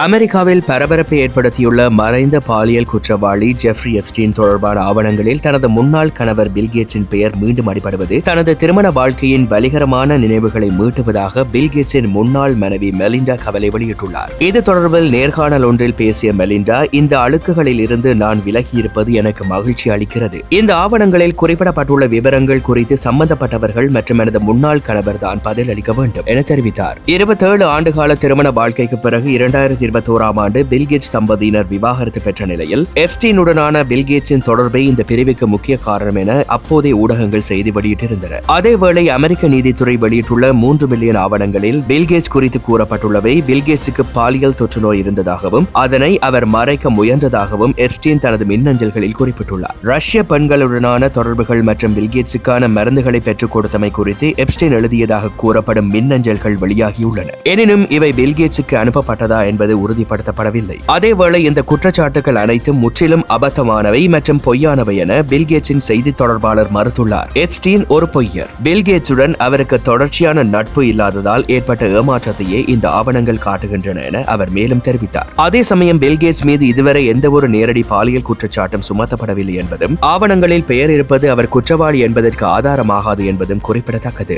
அமெரிக்காவில் பரபரப்பை ஏற்படுத்தியுள்ள மறைந்த பாலியல் குற்றவாளி ஜெஃப்ரி எப்ஸ்டீன் தொடர்பான ஆவணங்களில் தனது முன்னாள் கணவர் பில்கேட்ஸின் பெயர் மீண்டும் அடிபடுவது தனது திருமண வாழ்க்கையின் வலிகரமான நினைவுகளை மீட்டுவதாக பில்கேட்ஸின் முன்னாள் மனைவி மெலிண்டா கவலை வெளியிட்டுள்ளார். இது தொடர்பில் நேர்காணல் ஒன்றில் பேசிய மெலிண்டா இந்த அழுக்குகளில் இருந்து நான் விலகியிருப்பது எனக்கு மகிழ்ச்சி அளிக்கிறது. இந்த ஆவணங்களில் குறிப்பிடப்பட்டுள்ள விவரங்கள் குறித்து சம்பந்தப்பட்டவர்கள் மற்றும் எனது முன்னாள் கணவர் தான் பதில் அளிக்க வேண்டும் என தெரிவித்தார். இருபத்தேழு ஆண்டுகால திருமண வாழ்க்கைக்கு பிறகு இரண்டாயிரத்தி இருபத்தோராம் ஆண்டு பில்கேட்ஸ் தம்பதியினர் விவாகரத்து பெற்ற நிலையில் எப்டீனுடனான பில்கேட்ஸின் தொடர்பை இந்த பிரிவுக்கு முக்கிய காரணம் என அப்போதைய ஊடகங்கள் செய்தி வெளியிட்டிருந்தன. அதேவேளை அமெரிக்க நீதித்துறை வெளியிட்டுள்ள மூன்று மில்லியன் ஆவணங்களில் பில்கேட்ஸ் குறித்து கூறப்பட்டுள்ளவை பில்கேட்ஸுக்கு பாலியல் தொற்று நோய் இருந்ததாகவும் அதனை அவர் மறைக்க முயன்றதாகவும் எப்டீன் தனது மின்னஞ்சல்களில் குறிப்பிட்டுள்ளார். ரஷ்ய பெண்களுடனான தொடர்புகள் மற்றும் பில்கேட்ஸுக்கான மருந்துகளை பெற்றுக் கொடுத்தமை குறித்து எப்டீன் எழுதியதாக கூறப்படும் மின்னஞ்சல்கள் வெளியாகியுள்ளன. எனினும் இவை பில்கேட்ஸுக்கு அனுப்பப்பட்டதா என்பது என்பது உறுதிப்படுத்தப்படவில்லை. அதேவேளை இந்த குற்றச்சாட்டுகள் அனைத்தும் முற்றிலும் அபத்தமானவை மற்றும் பொய்யானவை என பில்கேட்ஸின் செய்தி தொடர்பாளர் மறுத்துள்ளார். எப்ஸ்டீன் ஒரு பொய்யர். பில்கேட்ஸுடன் அவருக்கு தொடர்ச்சியான நட்பு இல்லாததால் ஏற்பட்ட ஏமாற்றத்தையே இந்த ஆவணங்கள் காட்டுகின்றன என அவர் மேலும் தெரிவித்தார். அதே சமயம் பில்கேட்ஸ் மீது இதுவரை எந்தவொரு நேரடி பாலியல் குற்றச்சாட்டும் சுமத்தப்படவில்லை என்பதும் ஆவணங்களில் பெயர் இருப்பது அவர் குற்றவாளி என்பதற்கு ஆதாரமாகாது என்பதும் குறிப்பிடத்தக்கது.